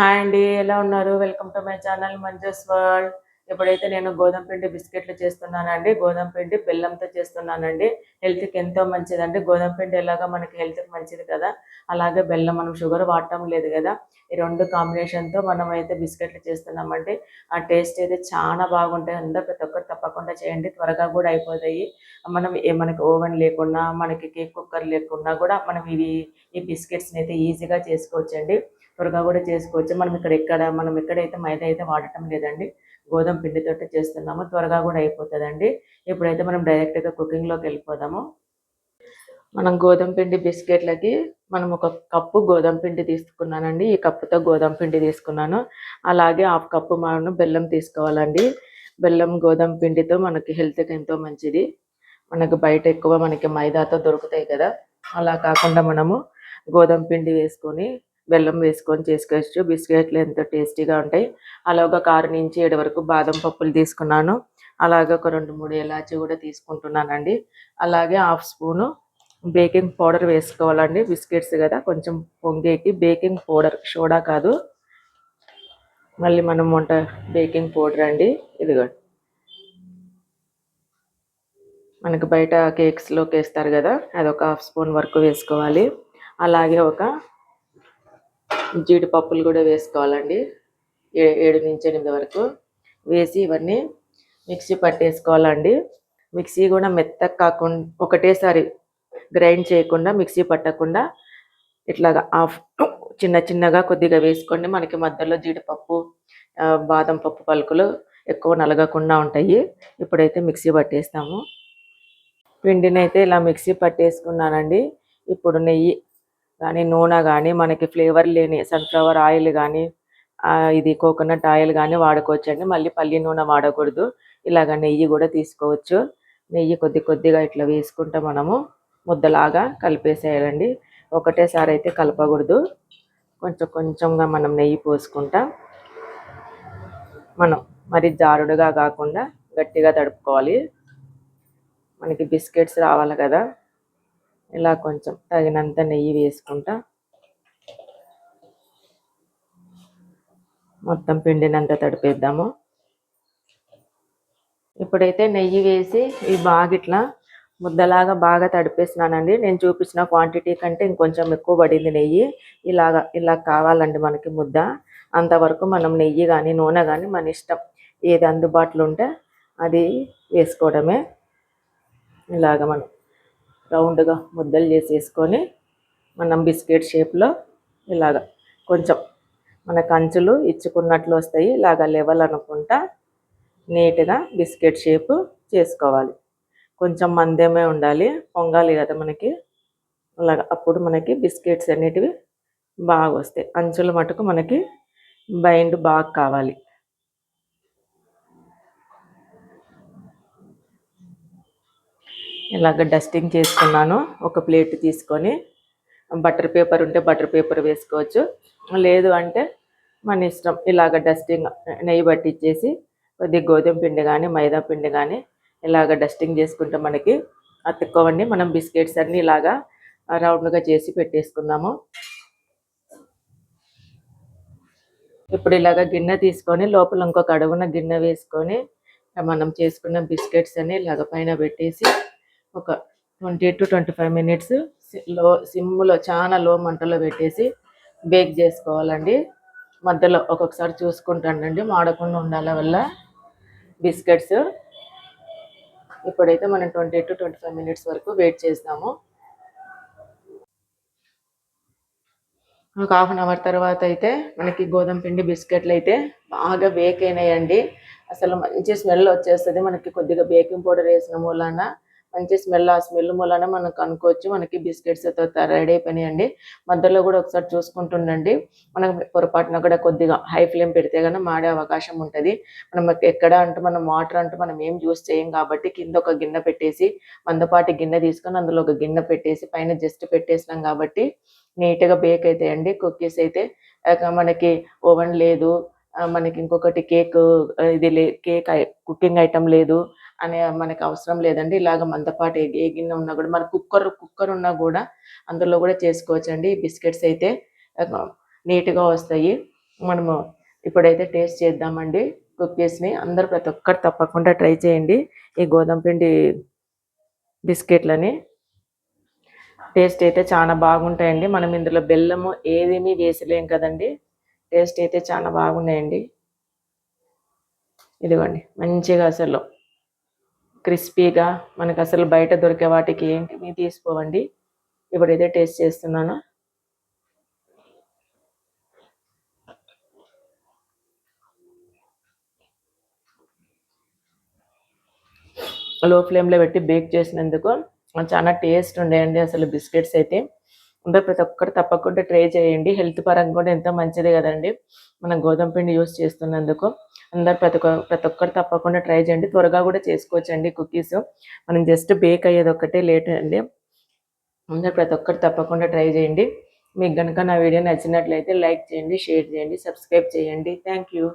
Hi అండి ఎలా ఉన్నారు? Welcome to my channel Manju's world. ఇప్పుడైతే నేను గోధుమ పిండి బిస్కెట్లు చేస్తున్నానండి గోధుమ పిండి బెల్లంతో చేస్తున్నానండి. హెల్త్కి ఎంతో మంచిదండి. గోధుమ పిండి ఎలాగా మనకి హెల్త్కి మంచిది కదా? అలాగే బెల్లం మనం షుగర్ వాడటం లేదు కదా? ఈ రెండు కాంబినేషన్తో మనం అయితే బిస్కెట్లు చేస్తున్నామండి. ఆ టేస్ట్ అయితే చాలా బాగుంటాయి. అందరూ ప్రతి ఒక్కరు తప్పకుండా చేయండి. త్వరగా కూడా అయిపోతాయి. మనం ఏ మనకి ఓవెన్ లేకున్నా మనకి కేక్ కుక్కర్ లేకున్నా కూడా మనం ఇవి ఈ బిస్కెట్స్ని అయితే ఈజీగా చేసుకోవచ్చండి. త్వరగా కూడా చేసుకోవచ్చు. మనం ఇక్కడ ఎక్కడ మనం ఎక్కడైతే మైదా అయితే వాడటం లేదండి గోధుమ పిండితో చేస్తున్నాము. త్వరగా కూడా అయిపోతుందండి. ఇప్పుడైతే మనం డైరెక్ట్గా కుకింగ్లోకి వెళ్ళిపోదాము. మనం గోధుమ పిండి బిస్కెట్లకి మనం ఒక కప్పు గోధుమ పిండి తీసుకున్నానండి. ఈ కప్పుతో గోధుమ పిండి తీసుకున్నాను. అలాగే హాఫ్ కప్పు మనం బెల్లం తీసుకోవాలండి. బెల్లం గోధుమ పిండితో మనకి హెల్త్కి ఎంతో మంచిది. మనకు బయట ఎక్కువ మనకి మైదాతో దొరుకుతాయి కదా. అలా కాకుండా మనము గోధుమ పిండి వేసుకొని బెల్లం వేసుకొని చేసుకోవచ్చు. బిస్కెట్లు ఎంతో టేస్టీగా ఉంటాయి. అలాగే కారు నుంచి ఏడు వరకు బాదం పప్పులు తీసుకున్నాను. అలాగే ఒక రెండు మూడు ఇలాచి కూడా తీసుకుంటున్నానండి. అలాగే హాఫ్ స్పూను బేకింగ్ పౌడర్ వేసుకోవాలండి. బిస్కెట్స్ కదా కొంచెం పొంగేకి బేకింగ్ పౌడర్ సోడా కాదు. మళ్ళీ మనం వంట బేకింగ్ పౌడర్ అండి. ఇదిగోండి మనకు బయట కేక్స్లోకి వేస్తారు కదా అది ఒక హాఫ్ స్పూన్ వరకు వేసుకోవాలి. అలాగే ఒక జీడిపప్పులు కూడా వేసుకోవాలండి. ఏడు నుంచి ఎనిమిది వరకు వేసి ఇవన్నీ మిక్సీ పట్టేసుకోవాలండి. మిక్సీ కూడా మెత్తగా కాకుండా ఒకటేసారి గ్రైండ్ చేయకుండా మిక్సీ పట్టకుండా ఇట్లాగా ఆఫ్ చిన్న చిన్నగా కొద్దిగా వేసుకోండి. మనకి మధ్యలో జీడిపప్పు బాదం పప్పు పలుకులు ఎక్కువ నలగకుండా ఉంటాయి. ఇప్పుడైతే మిక్సీ పట్టేస్తాము. పిండిని అయితే ఇలా మిక్సీ పట్టేసుకున్నానండి. ఇప్పుడు నెయ్యి కానీ నూనె కానీ మనకి ఫ్లేవర్ లేని సన్ఫ్లవర్ ఆయిల్ కానీ ఇది కోకోనట్ ఆయిల్ కానీ వాడుకోవచ్చండి. మళ్ళీ పల్లి నూనె వాడకూడదు. ఇలాగ నెయ్యి కూడా తీసుకోవచ్చు. నెయ్యి కొద్ది కొద్దిగా ఇట్లా వేసుకుంటే మనము ముద్దలాగా కలిపేసేయాలండి. ఒకటేసారి అయితే కలపకూడదు. కొంచెం కొంచెంగా మనం నెయ్యి పోసుకుంటా మనం మరి జారుడుగా కాకుండా గట్టిగా తడుపుకోవాలి. మనకి బిస్కెట్స్ రావాలి కదా. ఇలా కొంచెం తగినంత నెయ్యి వేసుకుంటా. మొత్తం పిండినంత తడిపేద్దాము. ఇప్పుడైతే నెయ్యి వేసి ఇవి బాగా ఇట్లా ముద్దలాగా బాగా తడిపేసినానండి. నేను చూపించిన క్వాంటిటీ కంటే ఇంకొంచెం ఎక్కువ పడింది నెయ్యి. ఇలాగా ఇలా కావాలండి మనకి ముద్ద. అంతవరకు మనం నెయ్యి కానీ నూనె కానీ మన ఇష్టం ఏది అందుబాటులో ఉంటే అది వేసుకోవడమే. ఇలాగ మనం రౌండ్గా ముద్దలు చేసేసుకొని మనం బిస్కెట్ షేప్లో ఇలాగ కొంచెం మన కంచులు ఇచ్చుకున్నట్లు వస్తాయి ఇలాగ లెవెల్ అనుకుంటా నీట్గా బిస్కెట్ షేపు చేసుకోవాలి. కొంచెం మందేమే ఉండాలి పొంగాలి కదా మనకి. అలాగ అప్పుడు మనకి బిస్కెట్స్ అనేటివి బాగా వస్తాయి. అంచుల మటుకు మనకి బైండ్ బాగా కావాలి. ఇలాగ డస్టింగ్ చేసుకున్నాను. ఒక ప్లేట్ తీసుకొని బటర్ పేపర్ ఉంటే బటర్ పేపర్ వేసుకోవచ్చు. లేదు అంటే మన ఇష్టం ఇలాగ డస్టింగ్ నెయ్యి పట్టించేసి కొద్దిగా గోధుమ పిండి కానీ మైదా పిండి కానీ ఇలాగ డస్టింగ్ చేసుకుంటే మనకి అతుక్కోవండి. మనం బిస్కెట్స్ అన్నీ ఇలాగా రౌండ్గా చేసి పెట్టేసుకుందాము. ఇప్పుడు ఇలాగ గిన్నె తీసుకొని లోపల ఇంకొక అడుగున గిన్నె వేసుకొని మనం చేసుకున్న బిస్కెట్స్ అన్ని ఇలాగ పైన పెట్టేసి ఒక ట్వంటీ టు ట్వంటీ ఫైవ్ మినిట్స్లో సిమ్లో చాలా లో మంటలో పెట్టేసి బేక్ చేసుకోవాలండి. మధ్యలో ఒక్కొక్కసారి చూసుకుంటానండి. మాడకుండా ఉండాల వల్ల బిస్కెట్స్ ఇప్పుడైతే మనం twenty to twenty five minutes వరకు వెయిట్ చేస్తాము. ఒక హాఫ్ అన్ అవర్ తర్వాత అయితే మనకి గోధుమ పిండి బిస్కెట్లు అయితే బాగా బేక్ అయినాయండి అసలు మంచి స్మెల్ వచ్చేస్తుంది. మనకి కొద్దిగా బేకింగ్ పౌడర్ వేసిన మూలాన మంచి స్మెల్ ఆ స్మెల్ మూలన మనకు అనుకోవచ్చు మనకి బిస్కెట్స్ రెడీ అయిపోయినాయండి. మధ్యలో కూడా ఒకసారి చూసుకుంటుండండి. మనం పొరపాటున కూడా కొద్దిగా హై ఫ్లేమ్ పెడితే కనుక మాడే అవకాశం ఉంటుంది. మనం ఎక్కడ అంటే మనం వాటర్ అంటూ మనం ఏం యూస్ చేయం కాబట్టి కింద ఒక గిన్నె పెట్టేసి మందపాటి గిన్నె తీసుకొని అందులో ఒక గిన్నె పెట్టేసి పైన జస్ట్ పెట్టేసినాం కాబట్టి నీట్గా బేక్ అవుతాయండి కుక్కీస్ అయితే మనకి ఓవెన్ లేదు. మనకి ఇంకొకటి కేక్ ఇది కేక్ కుకింగ్ ఐటమ్ లేదు. అనే మనకి అవసరం లేదండి. ఇలాగ మందపాటి ఏ గిన్నె ఉన్నా కూడా మన కుక్కర్ కుక్కర్ ఉన్నా కూడా అందులో కూడా చేసుకోవచ్చండి. బిస్కెట్స్ అయితే నీట్గా వస్తాయి. మనము ఇప్పుడైతే టేస్ట్ చేద్దామండి కుకీస్ని అందరూ ప్రతి ఒక్కరు తప్పకుండా ట్రై చేయండి. ఈ గోధుమ పిండి బిస్కెట్లని. టేస్ట్ అయితే చాలా బాగుంటాయండి. మనం ఇందులో బెల్లము ఏదేమీ వేసలేం కదండి. టేస్ట్ అయితే చాలా బాగున్నాయండి. ఇదిగోండి మంచిగా అసలు క్రిస్పీగా మనకు అసలు బయట దొరికే వాటికి ఏంటి తీసుకోవండి. ఇప్పుడైతే టేస్ట్ చేస్తున్నాను. లో ఫ్లేమ్లో పెట్టి బేక్ చేసినందుకు చాలా టేస్ట్ ఉండేయండి అసలు బిస్కెట్స్ అయితే. ఇంకా ప్రతి ఒక్కరు తప్పకుండా ట్రై చేయండి. హెల్త్ పరంగా కూడా ఎంతో మంచిది కదండి. మనం గోధుమ పిండి యూస్ చేస్తున్నందుకు. అందరు ప్రతి ఒక్క ప్రతి ఒక్కరు తప్పకుండా ట్రై చేయండి. త్వరగా కూడా చేసుకోవచ్చండి కుకీస్. మనం జస్ట్ బేక్ అయ్యేది ఒక్కటే లేట్ అండి. అందరు ప్రతి ఒక్కరు తప్పకుండా ట్రై చేయండి. మీకు కనుక నా వీడియో నచ్చినట్లయితే లైక్ చేయండి షేర్ చేయండి సబ్స్క్రైబ్ చేయండి. Thank you.